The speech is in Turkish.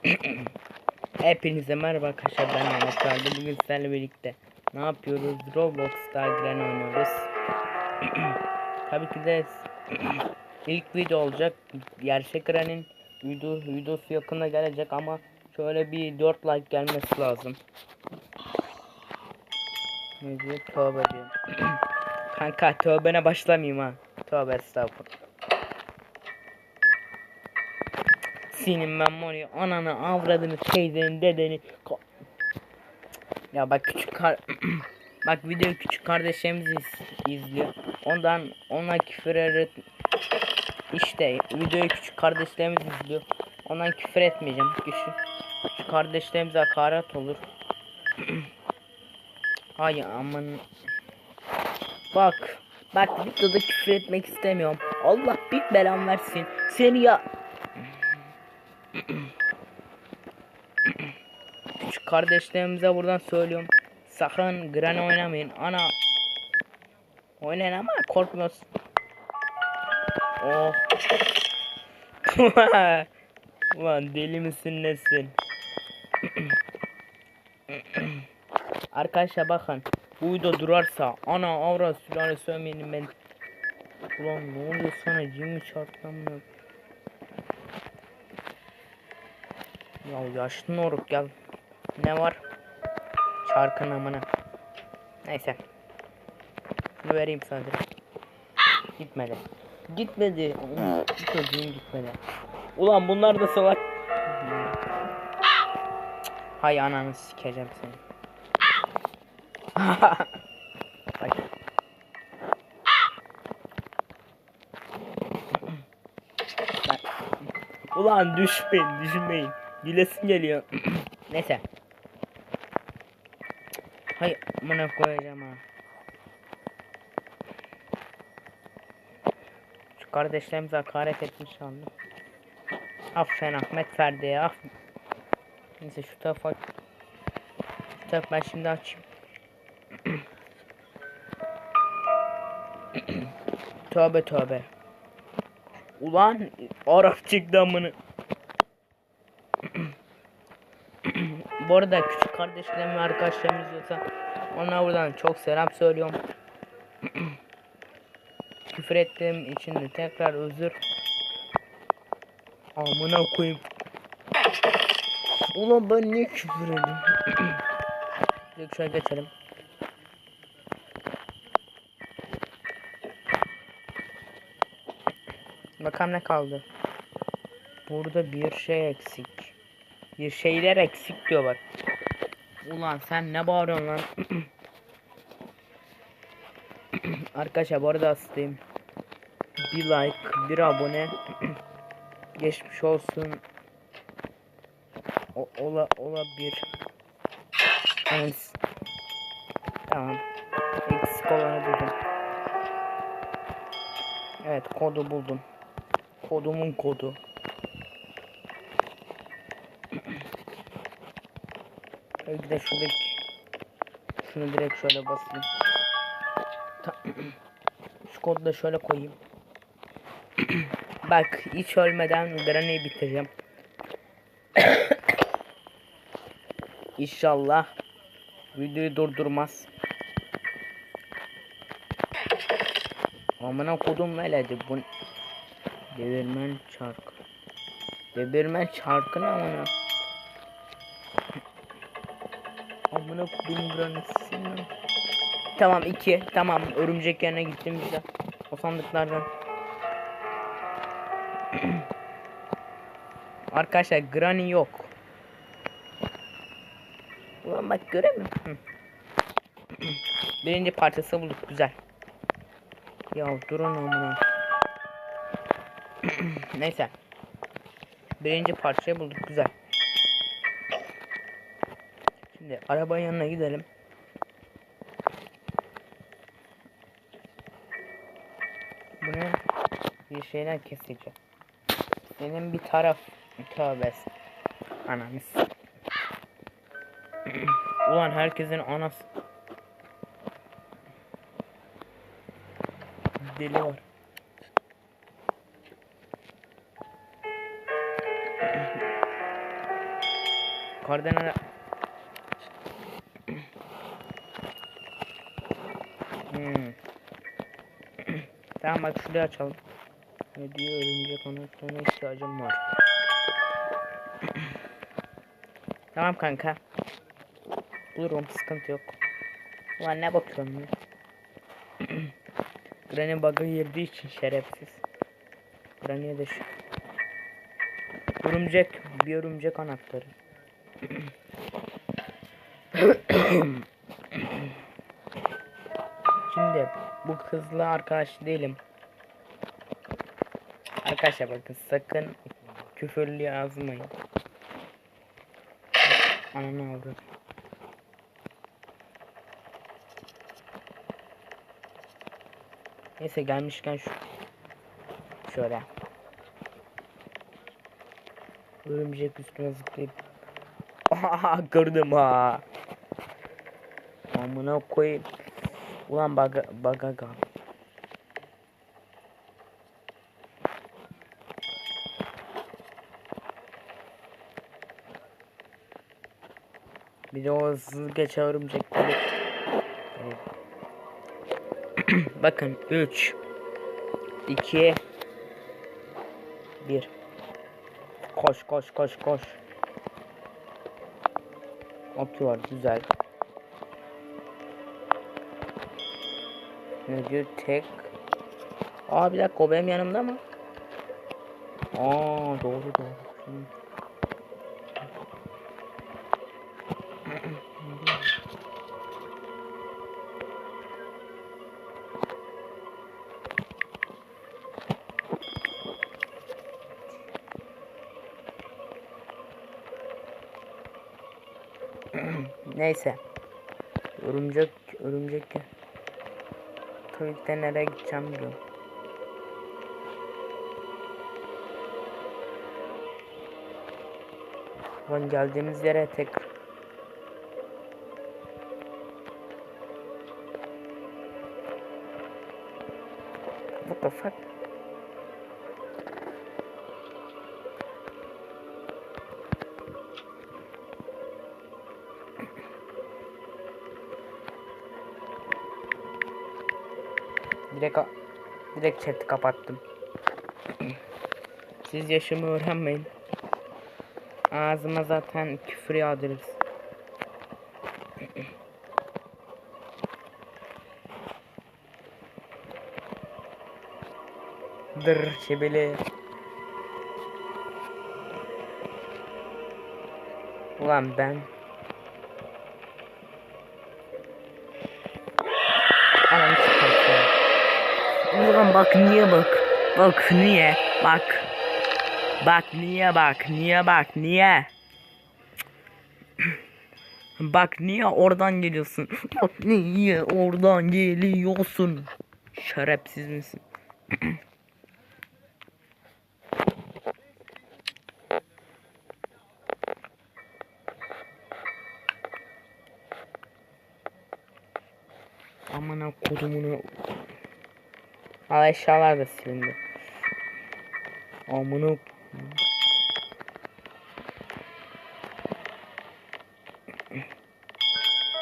Hepinize merhaba arkadaşlar ben Mehmet. Bugün sizlerle birlikte ne yapıyoruz? Roblox'ta Gren oynuyoruz. Tabii ki de ilk video olacak. Gerçek Gren'in video, videosu yakında gelecek ama şöyle bir 4 like gelmesi lazım. Ne diyor? Tövbe diyor. Kanka tövbene başlamayayım ha. Tövbe estağfurullah. Senin ben var ananı avradını teyzeni dedeni Ya bak küçük kar Bak video küçük kardeşimiz iz- izliyor. Ondan ona küfür et işte videoyu küçük kardeşlerimiz izliyor. Ondan küfür etmeyeceğim. Küçük, küçük kardeşlerimize hakaret olur. Ay aman. Bak. Bak videoda küfür etmek istemiyorum. Allah bir belam versin. Seni ya Küçük kardeşlerimize buradan söylüyorum. Sakın Granny oynamayın. Ana. Oynayın ama korkmuyorsun. Oh. Ulan deli misin nesin? Arkadaşlar bakın. Bu video durarsa ana avra sülale söylemeyin ben. Ulan ne oluyor sana cimi çarptım mı? Ya yaşlı noruk gel. Ne var? Çarkın amına. Neyse. Şunu vereyim sana direkt. Gitmedi. Gitmedi. Çocuğun gitmedi. Ulan bunlar da salak. Hay ananı sikeceğim seni. Bak. Ulan düşmeyin düşmeyin. Gülesim geliyor. Neyse. Hay amına koyacağım ha. Şu kardeşlerimize hakaret etmiş sandım. Aferin Ahmet Ferdi af. Neyse şu tarafa şu taraf ben şimdi açayım. tövbe tövbe. Ulan Arap çıktı amını. Bu arada küçük kardeşlerim ve arkadaşlarım izliyorsa ona buradan çok selam söylüyorum. Küfür ettiğim için de tekrar özür. Amına koyayım. Ulan ben niye küfür ediyorum? Direkt şöyle geçelim. Bakalım ne kaldı. Burada bir şey eksik. Bir şeyler eksik diyor bak. Ulan sen ne bağırıyorsun lan? Arkadaşlar bu arada hastayım. Bir like, bir abone. Geçmiş olsun. O, ola, ola bir. Evet. Tamam. Eksik olanı buldum. Evet kodu buldum. Kodumun kodu. De şuradaki şunu direkt şöyle basayım. Ta- Şu kodu da şöyle koyayım. Bak hiç ölmeden Granny'i bitireceğim. İnşallah videoyu durdurmaz. Amına kodum veledi bu Devirmen çark. Devirmen çarkı ne amına? Granisi Tamam iki. Tamam örümcek yerine gittim güzel. O sandıklardan. Arkadaşlar Granny yok. Ulan bak göremiyorum. Birinci parçası bulduk güzel. Ya durun amına. Neyse. Birinci parçayı bulduk güzel. Şimdi arabanın yanına gidelim. Bunu bir şeyden keseceğim. Benim bir taraf tövbe anamız. Ulan herkesin anası deli var. yukarıdan tamam bak şurayı açalım. Ne diyor örümcek anahtarına ihtiyacım var. tamam kanka. Bulurum sıkıntı yok. Ulan ne bakıyorsun ya? Granny bug'a girdiği için şerefsiz. Granny'e de şu. Örümcek, bir örümcek anahtarı. Şimdi bu kızla arkadaş değilim. Arkadaşlar bakın sakın küfürlü yazmayın. Ananı avradım. Neyse gelmişken şu şöyle örümcek üstüne zıplayıp Aha gördüm ha. Amına koyayım. Ulan baga bagaga. Bir de o geçen örümcekleri. Bakın 3 2 1 Koş koş koş koş. Atıyor güzel. Ne diyor tek. Aa bir dakika o benim yanımda mı? Aa doğru doğru. Şimdi. Neyse. Örümcek, örümcek. De nereye gideceğim bilmiyorum. Lan geldiğimiz yere tek. What the fuck? Direkt direkt chat'i kapattım. Siz yaşımı öğrenmeyin. Ağzıma zaten küfür yağdırırız. Dır çebeli. Ulan ben Ulan bak niye bak. Bak niye bak. Bak niye bak niye bak niye. Bak niye oradan geliyorsun? Bak niye oradan geliyorsun? Şerefsiz misin? Amına kodumunu Al eşyalar da silindi. Amına